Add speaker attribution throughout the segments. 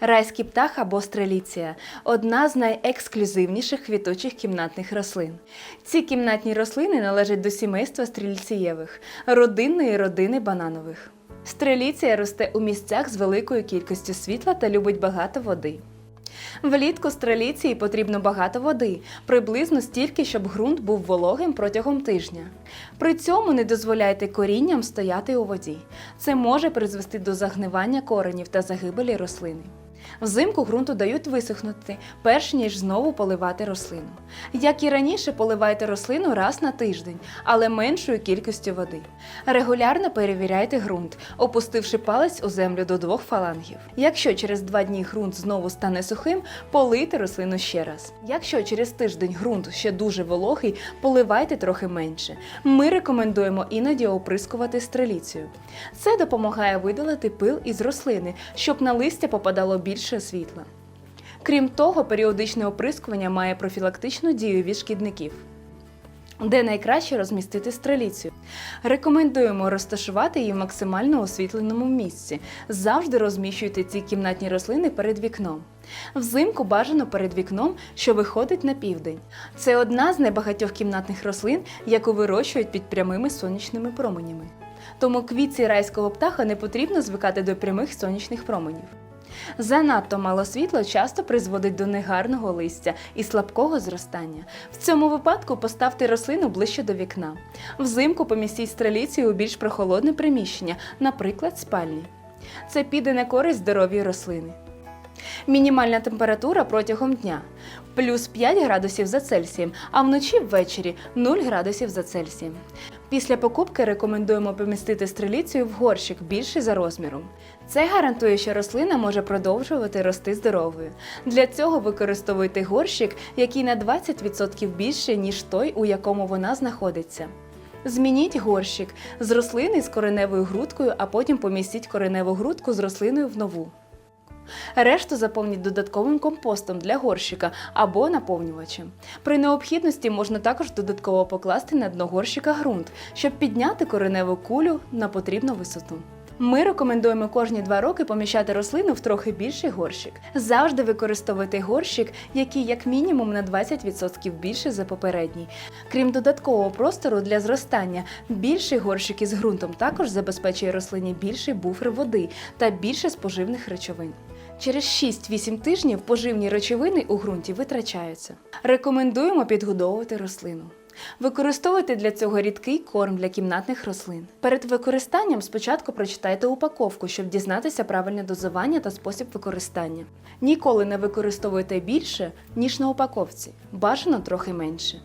Speaker 1: Райський птах або стреліція одна з найексклюзивніших квітучих кімнатних рослин. Ці кімнатні рослини належать до сімейства стрільцієвих, родинної родини бананових. Стреліція росте у місцях з великою кількістю світла та любить багато води. Влітку стреліції потрібно багато води, приблизно стільки, щоб ґрунт був вологим протягом тижня. При цьому не дозволяйте корінням стояти у воді. Це може призвести до загнивання коренів та загибелі рослини. Взимку ґрунту дають висохнути, перш ніж знову поливати рослину. Як і раніше, поливайте рослину раз на тиждень, але меншою кількістю води. Регулярно перевіряйте ґрунт, опустивши палець у землю до двох фалангів. Якщо через два дні ґрунт знову стане сухим, полийте рослину ще раз. Якщо через тиждень ґрунт ще дуже вологий, поливайте трохи менше. Ми рекомендуємо іноді оприскувати стреліцію. Це допомагає видалити пил із рослини, щоб на листя попадало більше світла. Крім того, періодичне оприскування має профілактичну дію від шкідників. Де найкраще розмістити стреліцію? Рекомендуємо розташувати її в максимально освітленому місці. Завжди розміщуйте ці кімнатні рослини перед вікном. Взимку бажано перед вікном, що виходить на південь. Це одна з небагатьох кімнатних рослин, яку вирощують під прямими сонячними променями. Тому квітці райського птаха не потрібно звикати до прямих сонячних променів. Занадто мало світла часто призводить до негарного листя і слабкого зростання. В цьому випадку поставте рослину ближче до вікна. Взимку помістіть стреліцію у більш прохолодне приміщення, наприклад, спальні. Це піде на користь здоров'ю рослини. Мінімальна температура протягом дня плюс 5 градусів за Цельсієм, а вночі ввечері 0 градусів за Цельсієм. Після покупки рекомендуємо помістити стреліцію в горщик більший за розміром. Це гарантує, що рослина може продовжувати рости здоровою. Для цього використовуйте горщик, який на 20% більше, ніж той, у якому вона знаходиться. Змініть горщик з рослини з кореневою грудкою, а потім помістіть кореневу грудку з рослиною в нову. Решту заповніть додатковим компостом для горщика або наповнювачем. При необхідності можна також додатково покласти на дно горщика ґрунт, щоб підняти кореневу кулю на потрібну висоту. Ми рекомендуємо кожні два роки поміщати рослину в трохи більший горщик. Завжди використовуйте горщик, який як мінімум на 20% більше за попередній. Крім додаткового простору для зростання, більший горщик із ґрунтом також забезпечує рослині більший буфер води та більше споживних речовин. Через 6-8 тижнів поживні речовини у ґрунті витрачаються. Рекомендуємо підгодовувати рослину. Використовуйте для цього рідкий корм для кімнатних рослин. Перед використанням спочатку прочитайте упаковку, щоб дізнатися правильне дозування та спосіб використання. Ніколи не використовуйте більше, ніж на упаковці, бажано трохи менше.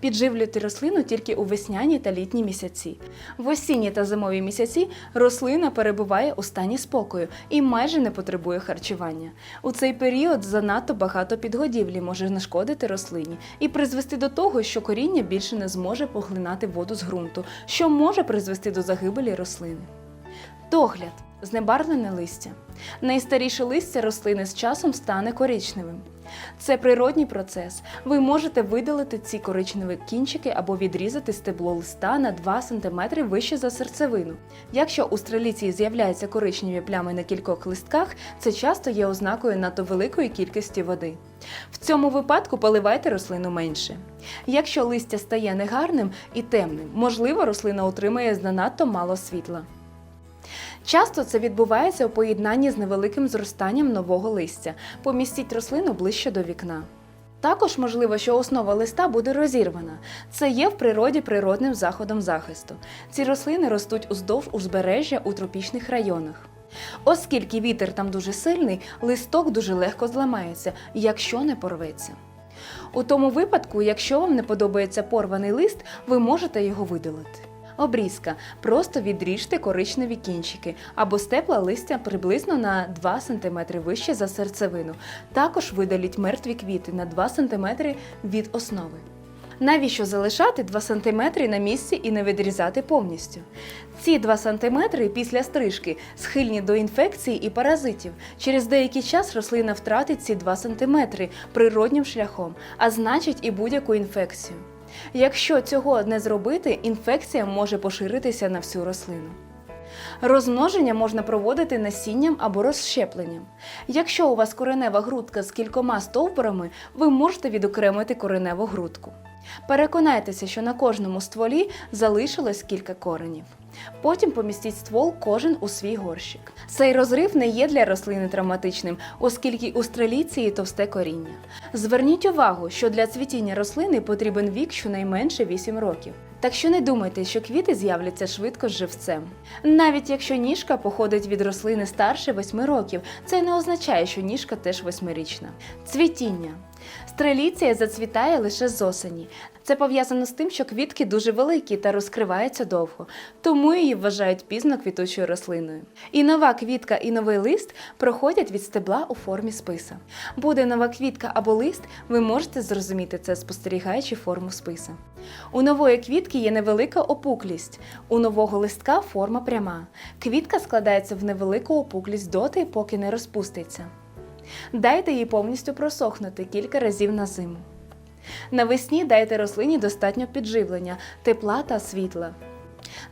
Speaker 1: Підживлюйте рослину тільки у весняні та літні місяці. В осінні та зимові місяці рослина перебуває у стані спокою і майже не потребує харчування. У цей період занадто багато підгодівлі може нашкодити рослині і призвести до того, що коріння більше не зможе поглинати воду з ґрунту, що може призвести до загибелі рослини. Догляд. Знебарвлене листя. Найстаріше листя рослини з часом стане коричневим. Це природній процес. Ви можете видалити ці коричневі кінчики або відрізати стебло листа на 2 см вище за серцевину. Якщо у стреліції з'являються коричневі плями на кількох листках, це часто є ознакою надто великої кількості води. В цьому випадку поливайте рослину менше. Якщо листя стає негарним і темним, можливо, рослина отримає занадто мало світла. Часто це відбувається у поєднанні з невеликим зростанням нового листя. Помістіть рослину ближче до вікна. Також можливо, що основа листа буде розірвана. Це є в природі природним заходом захисту. Ці рослини ростуть уздовж узбережжя у тропічних районах. Оскільки вітер там дуже сильний, листок дуже легко зламається, якщо не порветься. У тому випадку, якщо вам не подобається порваний лист, ви можете його видалити. Обрізка. Просто відріжте коричневі кінчики або степла листя приблизно на 2 см вище за серцевину. Також видаліть мертві квіти на 2 см від основи. Навіщо залишати 2 см на місці і не відрізати повністю? Ці 2 см після стрижки схильні до інфекцій і паразитів. Через деякий час рослина втратить ці 2 см природнім шляхом, а значить і будь-яку інфекцію. Якщо цього не зробити, інфекція може поширитися на всю рослину. Розмноження можна проводити насінням або розщепленням. Якщо у вас коренева грудка з кількома стовбурами, ви можете відокремити кореневу грудку. Переконайтеся, що на кожному стволі залишилось кілька коренів. Потім помістіть ствол кожен у свій горщик. Цей розрив не є для рослини травматичним, оскільки у стреліції товсте коріння. Зверніть увагу, що для цвітіння рослини потрібен вік щонайменше 8 років. Так що не думайте, що квіти з'являться швидко з живцем. Навіть якщо ніжка походить від рослини старше 8 років, це не означає, що ніжка теж восьмирічна. Цвітіння. Стреліція зацвітає лише з осені. Це пов'язано з тим, що квітки дуже великі та розкриваються довго, тому її вважають пізно квітучою рослиною. І нова квітка і новий лист проходять від стебла у формі списа. Буде нова квітка або лист, ви можете зрозуміти це, спостерігаючи форму списа. У нової квітки є невелика опуклість, у нового листка форма пряма. Квітка складається в невелику опуклість доти, поки не розпуститься. Дайте їй повністю просохнути кілька разів на зиму. Навесні дайте рослині достатньо підживлення, тепла та світла.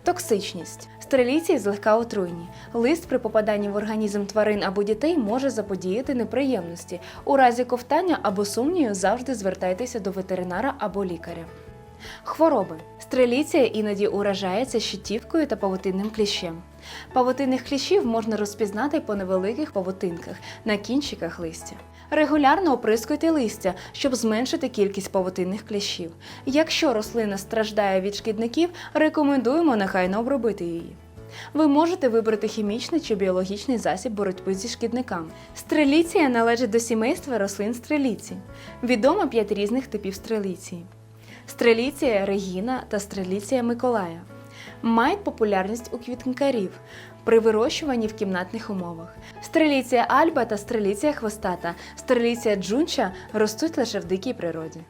Speaker 1: Токсичність. Стреліції злегка отруйні. Лист при попаданні в організм тварин або дітей може заподіяти неприємності. У разі ковтання або сумнію завжди звертайтеся до ветеринара або лікаря. Хвороби. Стреліція іноді уражається щитівкою та павутинним кліщем. Павутинних кліщів можна розпізнати по невеликих павутинках на кінчиках листя. Регулярно оприскуйте листя, щоб зменшити кількість павутинних кліщів. Якщо рослина страждає від шкідників, рекомендуємо нехайно обробити її. Ви можете вибрати хімічний чи біологічний засіб боротьби зі шкідниками. Стреліція належить до сімейства рослин стреліці. Відомо 5 різних типів стреліції. Стреліція Регіна та стреліція Миколая мають популярність у квітникарів при вирощуванні в кімнатних умовах. Стреліція Альба та стреліція хвостата, стреліція Джунча ростуть лише в дикій природі.